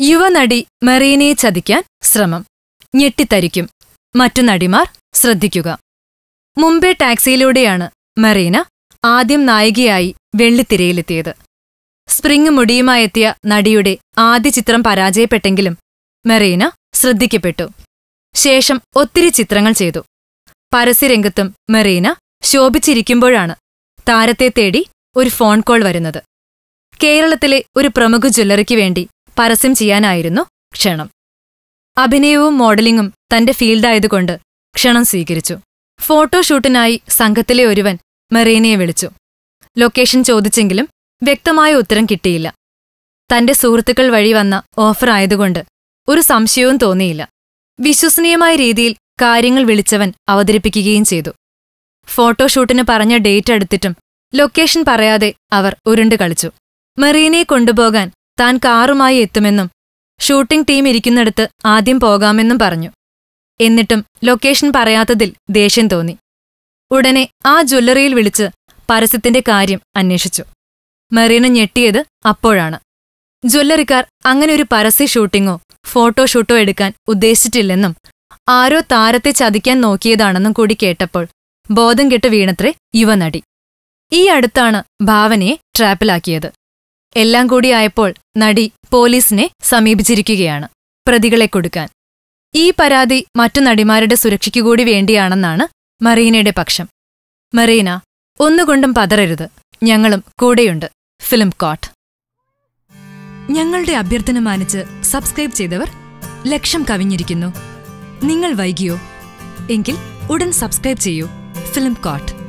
യുവനടി മെറീനയെ ചതിക്കാൻ ശ്രമം. ഞെട്ടിത്തരിക്കും. മറ്റു നടിമാർ ശ്രദ്ധിക്കുക. മുംബൈ ടാക്സിയിലൂടെയാണ് മെറീന ആദ്യം നായികയായി വെള്ളിത്തിരയിലെത്തിയത്. സ്പ്രിംഗ് മുടിയുമായെത്തിയ നടിയുടെ ആദ്യ ചിത്രം പരാജയപ്പെട്ടെങ്കിലും മെറീന ശ്രദ്ധിക്കപ്പെട്ടു. ശേഷം ഒത്തിരി ചിത്രങ്ങൾ ചെയ്തു. പരസ്യരംഗത്തും മെറീന ശോഭിച്ചിരിക്കുമ്പോഴാണ് താരത്തെ തേടി ഒരു ഫോൺ കോൾ വരുന്നത്. കേരളത്തിലെ ഒരു പ്രമുഖ ജ്വല്ലറിക്ക് വേണ്ടി പരസ്യം ചെയ്യാനായിരുന്നു ക്ഷണം. അഭിനയവും മോഡലിംഗും തന്റെ ഫീൽഡായതുകൊണ്ട് ക്ഷണം സ്വീകരിച്ചു. ഫോട്ടോഷൂട്ടിനായി സംഘത്തിലെ ഒരുവൻ മെറീനയെ വിളിച്ചു. ലൊക്കേഷൻ ചോദിച്ചെങ്കിലും വ്യക്തമായ ഉത്തരം കിട്ടിയില്ല. തന്റെ സുഹൃത്തുക്കൾ വഴി വന്ന ഓഫർ ആയതുകൊണ്ട് ഒരു സംശയവും തോന്നിയില്ല. വിശ്വസനീയമായ രീതിയിൽ കാര്യങ്ങൾ വിളിച്ചവൻ അവതരിപ്പിക്കുകയും ചെയ്തു. ഫോട്ടോഷൂട്ടിന് പറഞ്ഞ ഡേറ്റ് എടുത്തിട്ടും ലൊക്കേഷൻ പറയാതെ അവർ ഉരുണ്ട് കളിച്ചു. മെറീനയെ കൊണ്ടുപോകാൻ താൻ കാറുമായി എത്തുമെന്നും ഷൂട്ടിംഗ് ടീം ഇരിക്കുന്നിടത്ത് ആദ്യം പോകാമെന്നും പറഞ്ഞു. എന്നിട്ടും ലൊക്കേഷൻ പറയാത്തതിൽ ദേഷ്യം തോന്നി. ഉടനെ ആ ജ്വല്ലറിയിൽ വിളിച്ച് പരസ്യത്തിന്റെ കാര്യം അന്വേഷിച്ചു. മെറീന ഞെട്ടിയത് അപ്പോഴാണ്. ജ്വല്ലറിക്കാർ അങ്ങനെ ഒരു പരസ്യ ഷൂട്ടിങ്ങോ ഫോട്ടോഷൂട്ടോ എടുക്കാൻ ഉദ്ദേശിച്ചിട്ടില്ലെന്നും ആരോ താരത്തെ ചതിക്കാൻ നോക്കിയതാണെന്നും കൂടി കേട്ടപ്പോൾ ബോധം കെട്ട് വീണത്രേ യുവനടി. ഈ അടുത്താണ് ഭാവനയെ ട്രാപ്പിലാക്കിയത്. എല്ലാം കൂടിയായപ്പോൾ നടി പോലീസിനെ സമീപിച്ചിരിക്കുകയാണ് പ്രതികളെ കൊടുക്കാൻ. ഈ പരാതി മറ്റു നടിമാരുടെ സുരക്ഷയ്ക്കുകൂടി വേണ്ടിയാണെന്നാണ് മറീനയുടെ പക്ഷം. മറീന ഒന്നുകൊണ്ടും പതറരുത്. ഞങ്ങളും കൂടെയുണ്ട്. ഫിലിം കോട്ട്. ഞങ്ങളുടെ അഭ്യർത്ഥന മാനിച്ച് സബ്സ്ക്രൈബ് ചെയ്തവർ ലക്ഷം കവിഞ്ഞിരിക്കുന്നു. നിങ്ങൾ വൈകിയോ? എങ്കിൽ ഉടൻ സബ്സ്ക്രൈബ് ചെയ്യൂ. Film coat.